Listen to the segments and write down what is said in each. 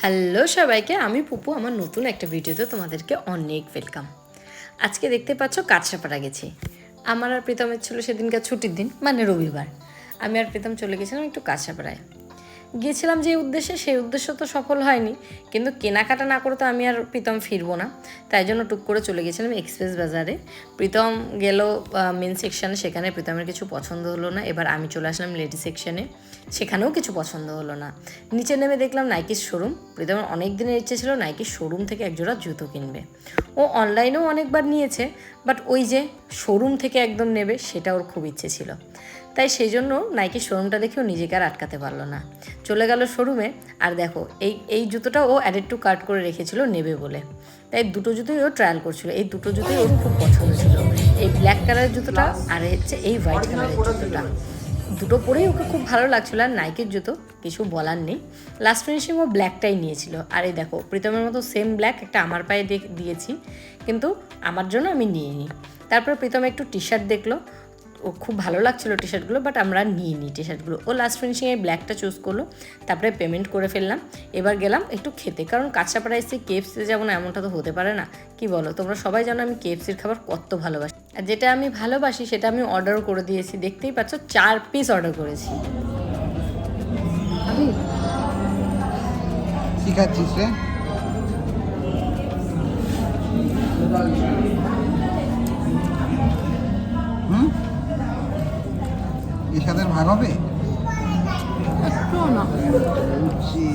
Hello সবাইকে, আমি পুপু, আমার নতুন একটা ভিডিওতে তোমাদেরকে অনেক ওয়েলকাম আজকে দেখতে পাচ্ছ কাঠসাপাড়া গেছি। আমার আর প্রীতমের ছিল সেদিনকার ছুটির দিন মানে রবিবার। আমি আর প্রীতম চলে গেছিলাম একটু কাছড়াপাড়ায় গিয়েছিলাম যে উদ্দেশ্যে, সেই উদ্দেশ্য তো সফল হয়নি। কিন্তু কেনাকাটা না করে তো আমি আর প্রীতম ফিরবো না। তাই জন্য টুক করে চলে গেছিলাম এক্সপ্রেস বাজারে। প্রীতম গেল মেন সেকশানে সেখানে প্রীতমের কিছু পছন্দ হলো না। এবার আমি চলে আসলাম লেডি সেকশানে সেখানেও কিছু পছন্দ হলো না। নিচে নেমে দেখলাম নাইকির শোরুম প্রীতমের অনেক দিনের ইচ্ছে ছিল নাইকির শোরুম থেকে একজোড়া জুতো কিনবে। ও অনলাইনেও অনেকবার নিয়েছে বাট ওই যে শোরুম থেকে একদম নেবে, সেটা ওর খুব ইচ্ছে ছিল। তাই সেই জন্য নাইকির শোরুমটা দেখেও নিজেকে আর আটকাতে পারল না। চলে গেল শোরুমে আর দেখো, এই এই জুতোটা ও অ্যাডেড টু কার্ট করে রেখেছিল নেবে বলে। তাই দুটো জুতোই ও ট্রায়াল করছিল, এই দুটো জুতোই ওর খুব পছন্দ ছিল। এই ব্ল্যাক কালারের জুতোটা আর হচ্ছে এই হোয়াইট কালারের জুতোটা। দুটো পরেই ওকে খুব ভালো লাগছিল, আর নাইকের জুতো কিছু বলার নেই। লাস্ট ফিনিশিং ও ব্ল্যাকটাই নিয়েছিল। আর এই দেখো, প্রীতমের মতো সেম ব্ল্যাক একটা আমার পায়ে দিয়েছি, কিন্তু আমার জন্য আমি নিয়ে নিই তারপর প্রীতম একটু টি শার্ট দেখল ও খুব ভালো লাগছিল টি শার্টগুলো বাট আমরা নিয়ে নিই টি শার্টগুলো ও লাস্ট ফিনিশিংয়ে ব্ল্যাকটা চুজ করল তারপরে পেমেন্ট করে ফেললাম। এবার গেলাম একটু খেতে কারণ কাঁচাপাড়া এসে কেএফসি যাব না এমনটা তো হতে পারে না। কি বলো তোমরা সবাই জানো আমি কেএফসির খাবার কত ভালোবাসি। আর যেটা আমি ভালোবাসি সেটা আমি অর্ডার করে দিয়েছি দেখতেই পাচ্ছ চার পিস অর্ডার করেছি। এর সাথে ভাগ হবে বলছি।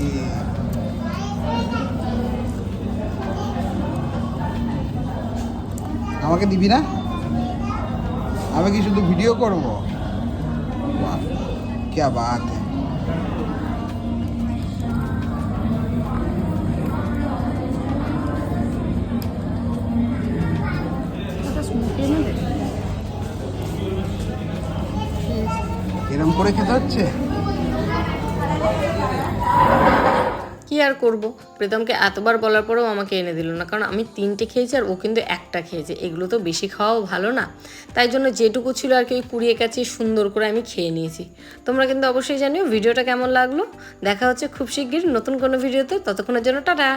আমাকে দিবি না আমি কি শুধু ভিডিও করব বাহ क्या बात है এরম করে খেতে হচ্ছে? কি আর করব? প্রীতমকে এতবার বলার পরেও আমাকে এনে দিল না, কারণ আমি তিনটে খেয়েছি আর ও কিন্তু একটা খেয়েছে। এগুলো তো বেশি খাওয়াও ভালো না। তাই জন্য যেটুকু ছিল আর কি ওই কুড়িয়ে কাছে সুন্দর করে আমি খেয়ে নিয়েছি। তোমরা কিন্তু অবশ্যই জানিও ভিডিওটা কেমন লাগল। দেখা হচ্ছে খুব শিগগির নতুন কোনো ভিডিওতে। ততক্ষণের জন্য টাটা!